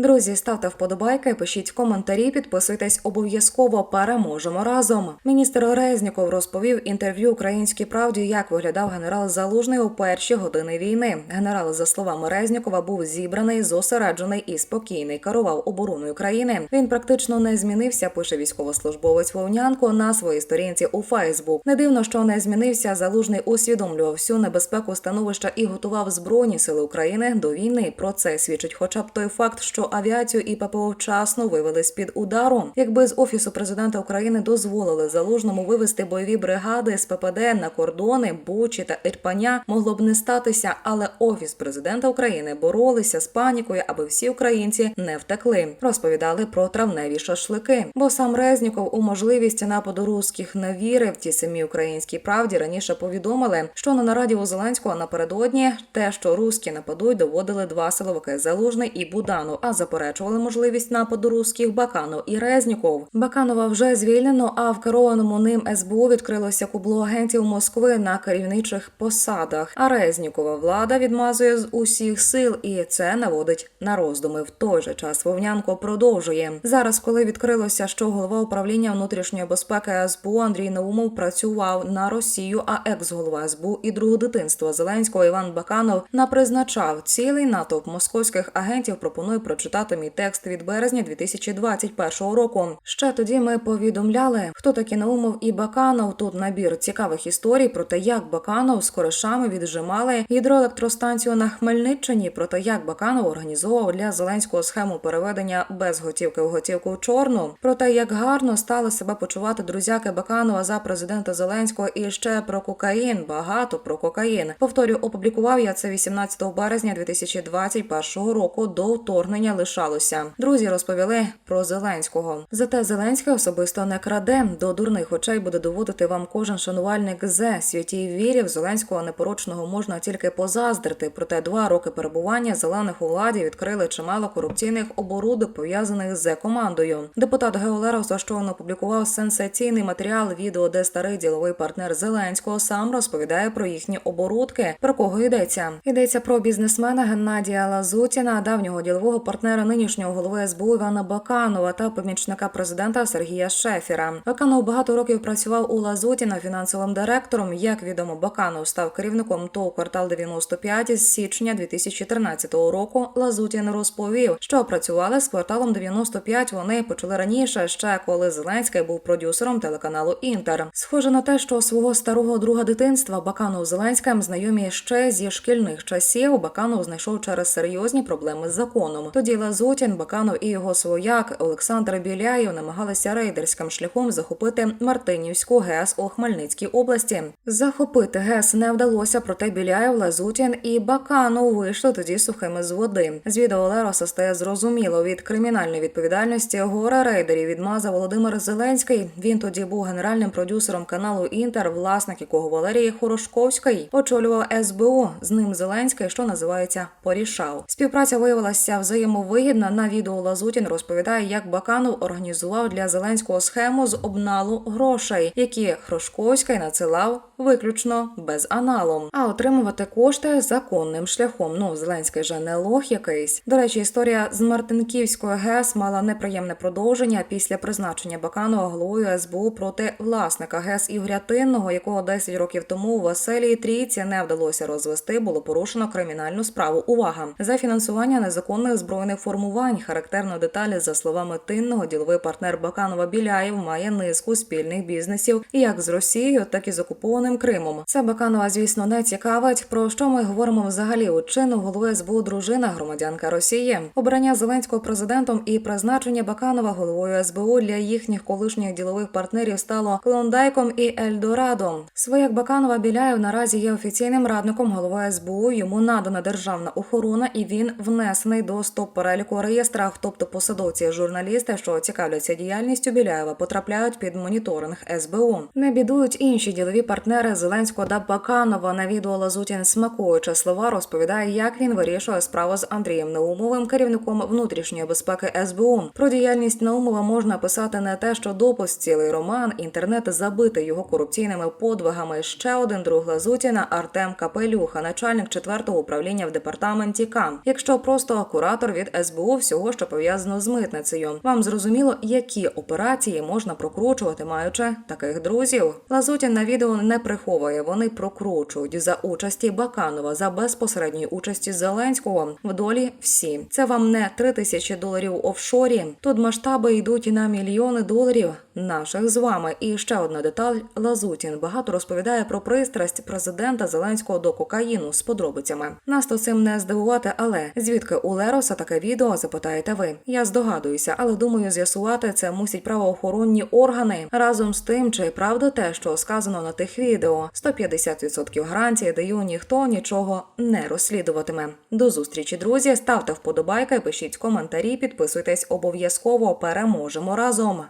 Друзі, ставте вподобайки, пишіть коментарі, підписуйтесь обов'язково. Переможемо разом. Міністр Резніков розповів інтерв'ю Українській правді, як виглядав генерал Залужний у перші години війни. Генерал, за словами Резнікова, був зібраний, зосереджений і спокійний. Керував обороною країни. Він практично не змінився. Пише військовослужбовець Вовнянко на своїй сторінці у Фейсбук. Не дивно, що не змінився. Залужний усвідомлював всю небезпеку становища і готував збройні сили України до війни. Про це свідчить, хоча б той факт, що авіацію і ППО вчасно вивели з під удару. Якби з офісу президента України дозволили залужному вивести бойові бригади з ППД на кордони Бучі та Ірпаня, могло б не статися, але офіс президента України боролися з панікою, аби всі українці не втекли. Розповідали про травневі шашлики. Бо сам Резніков у можливість нападу русських не вірив. Ті самі українській правді раніше повідомили, що на нараді у Зеленського напередодні те, що русські нападуть, доводили два силовики Залужний і Буданов, а заперечували можливість нападу русських Баканов і Резніков. Баканова вже звільнено, а в керованому ним СБУ відкрилося кубло агентів Москви на керівничих посадах. А Резнікова влада відмазує з усіх сил, і це наводить на роздуми. В той же час Вовнянко продовжує зараз, коли відкрилося, що голова управління внутрішньої безпеки СБУ Андрій Наумов працював на Росію, а екс-голова СБУ і другого дитинства Зеленського Іван Баканов напризначав цілий натовп московських агентів. Пропонує прочитати мій текст від березня 2021 року. Ще тоді ми повідомляли, хто такі Наумов і Баканов. Тут набір цікавих історій про те, як Баканов з коришами віджимали гідроелектростанцію на Хмельниччині. Про те, як Баканов організовував для Зеленського схему переведення без готівки в готівку в чорну. Про те, як гарно стали себе почувати друзяки Баканова за президента Зеленського, і ще про кокаїн. Багато про кокаїн. Повторю, опублікував я це 18 березня 2021 року. До вторгнення лишалося. Друзі розповіли про Зеленського. Зате Зеленський особисто не краде. До дурних очей буде доводити вам кожен шанувальник зе святій вірі в Зеленського непорочного можна тільки позаздрити. Проте два роки перебування зелених у владі відкрили чимало корупційних оборудок пов'язаних з командою. Депутат Геолеров заштовно опублікував сенсаційний матеріал відео, де старий діловий партнер Зеленського сам розповідає про їхні оборудки. Про кого йдеться? Йдеться про бізнесмена Геннадія Лазутіна, давнього ділового партнера нинішнього голови СБУ Івана Баканова та помічника президента Сергія Шефіра. Баканов багато років працював у Лазутіна фінансовим директором. Як відомо, Баканов став керівником ТОВ квартал 95 з січня 2013 року. Лазутін розповів, що працювали з кварталом 95 Вони почали раніше, ще коли Зеленський був продюсером телеканалу Інтер. Схоже на те, що свого старого друга дитинства Баканов Зеленським знайомі ще зі шкільних часів. Баканов знайшов через серйозні проблеми з законом. Тоді Лазутін, Баканов і його свояк Олександр Біляєв намагалися рейдерським шляхом захопити Мартинівську ГЕС у Хмельницькій області. Захопити ГЕС не вдалося, проте Біляєв, Лазутін і Баканов вийшли тоді сухими з води. З відео Лероса стає зрозуміло від кримінальної відповідальності гора рейдерів відмазав Володимир Зеленський. Він тоді був генеральним продюсером каналу Інтер, власник якого Валерій Хорошковський очолював СБУ. З ним Зеленський, що називається, порішав. Співпраця виявилася взаємовигідна. На відео Лазутін розповідає, як Баканов організував для Зеленського схему з обналу грошей, які Хрошковський надсилав виключно без аналу, а отримувати кошти законним шляхом. Ну Зеленський же не лох якийсь. До речі, історія з Мартинківської ГЕС мала неприємне продовження після призначення Баканова головою СБУ проти власника ГЕС Ігоря Тинного, якого 10 років тому у Василії Трійці не вдалося розвести, було порушено кримінальну справу. Увага за фінансування незаконних збройних формувань. Характерно деталі за словами Тинного, діловий партнер Баканова Біляєв має низку спільних бізнесів як з Росією, так і з окупованим Кримом. Це Баканова, звісно, не цікавить. Про що ми говоримо взагалі у чину голови СБУ дружина громадянка Росії. Обрання Зеленського президентом і призначення Баканова головою СБУ для їхніх колишніх ділових партнерів стало Клондайком і Ельдорадом. Свояк Баканова Біляєв наразі є офіційним радником голови СБУ. Йому надана державна охорона, і він внесений до стоп переліку реєстрах. Тобто посадовці, журналісти, що цікавляться діяльністю Біляєва, потрапляють під моніторинг СБУ. Не бідують інші ділові партнери партнери Зеленського та Баканова на відео Лазутін смакуючи слова розповідає, як він вирішує справу з Андрієм Наумовим, керівником внутрішньої безпеки СБУ. Про діяльність Наумова можна писати не те, що допис цілий роман, інтернет забитий його корупційними подвигами. Ще один друг Лазутіна Артем Капелюха, начальник четвертого управління в департаменті КАМ. Якщо просто куратор від СБУ всього, що пов'язано з митницею. Вам зрозуміло, які операції можна прокручувати, маючи таких друзів. Лазутін на відео не приховує. Вони прокручують за участі Баканова, за безпосередньої участі Зеленського. В долі всі. Це вам не три тисячі доларів офшорі. Тут масштаби йдуть на мільйони доларів наших з вами. І ще одна деталь: Лазутін багато розповідає про пристрасть президента Зеленського до кокаїну з подробицями. Нас то цим не здивувати, але звідки у Лероса таке відео запитаєте ви? Я здогадуюся, але думаю, з'ясувати це мусять правоохоронні органи разом з тим, чи правда те, що сказано на тих відео. 150% гарантії даю, ніхто нічого не розслідуватиме. До зустрічі, друзі. Ставте вподобайки, пишіть коментарі, підписуйтесь обов'язково. Переможемо разом.